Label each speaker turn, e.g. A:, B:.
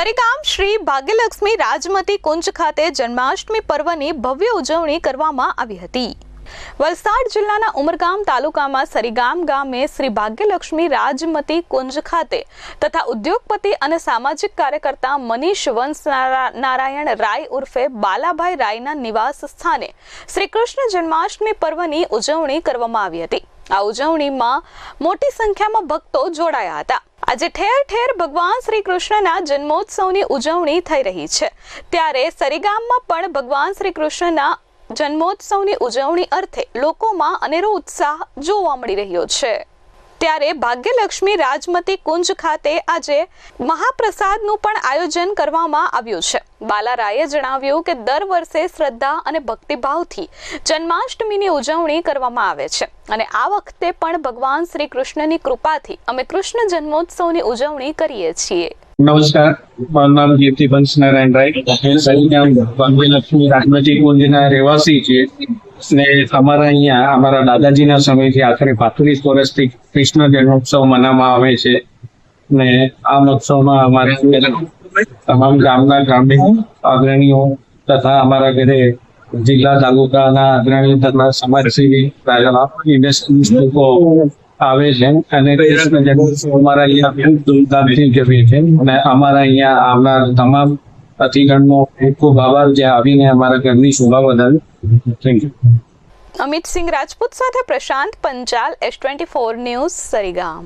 A: સરીગામ શ્રી ભાગ્યલક્ષ્મી રાજમતી કુંજ ખાતે જન્માષ્ટમી પર્વની ભવ્ય ઉજવણી કરવામાં આવી હતી. વલસાડ જિલ્લાના ઉમરગામ તાલુકામાં સરીગામ ગામે શ્રી ભાગ્યલક્ષ્મી રાજમતી કુંજ ખાતે તથા ઉદ્યોગપતિ અને સામાજિક કાર્યકર્તા મનીષ વંશ નારા- નારાયણ રાય ઉર્ફે બાલાભાઈ રાયના નિવાસ સ્થાને શ્રી કૃષ્ણ જન્માષ્ટમી પર્વની ઉજવણી કરવામાં આવી હતી. આ ઉજવણીમાં મોટી સંખ્યામાં ભક્તો જોડાયા હતા. આજે ઠેર ઠેર ભગવાન શ્રી કૃષ્ણના જન્મોત્સવની ઉજવણી થઈ રહી છે. ત્યારે સરીગામમાં પણ ભગવાન શ્રી કૃષ્ણના જન્મોત્સવની ઉજવણી અર્થે લોકોમાં અનેરો ઉત્સાહ જોવા મળી રહ્યો છે. ત્યારે ભાગ્યલક્ષ્મી રાજમતી કુંજ ખાતે આજે મહાપ્રસાદનું પણ આયોજન કરવામાં આવ્યું છે. બાલારાયે જણાવ્યું કે દર વર્ષે શ્રદ્ધા અને ભક્તિભાવથી જન્માષ્ટમીની ઉજવણી કરવામાં આવે છે અને આ વખતે પણ ભગવાન શ્રી કૃષ્ણની કૃપાથી અમે કૃષ્ણ જન્મોત્સવની ઉજવણી કરીએ છીએ.
B: નમસ્કાર. મારું નામ કીર્તિ બંશ નારાયણ રાય. ભાગ્યલક્ષ્મી રાજમતી કુંજના રહેવાસી છે. ને અમારા અહીંયા, અમારા દાદાજીના સમયથી આખરે પાંત્રીસ વર્ષથી કૃષ્ણ જન્મોત્સવ મનાવવામાં આવે છે. ને આ મહોત્સવમાં અમારે તમામ ગામના ગ્રામીણ અગ્રણીઓ તથા અમારા ઘરે જિલ્લા તાલુકાના અગ્રણીઓ તથા સમાજસેવી લોકો આવે છે અને કૃષ્ણ જન્મોત્સવ અમારા અહીંયા ધૂમધામથી ઉજવીએ છીએ. અને અમારા અહીંયા આવનાર તમામ અતિગણનો ખૂબ ખૂબ આભાર. જે આવીને અમારા ઘરની શોભા વધાવી થેન્ક યુ
A: અમિત સિંહ રાજપૂત સાથે Prashant Panchal S twenty four news, Sarigam.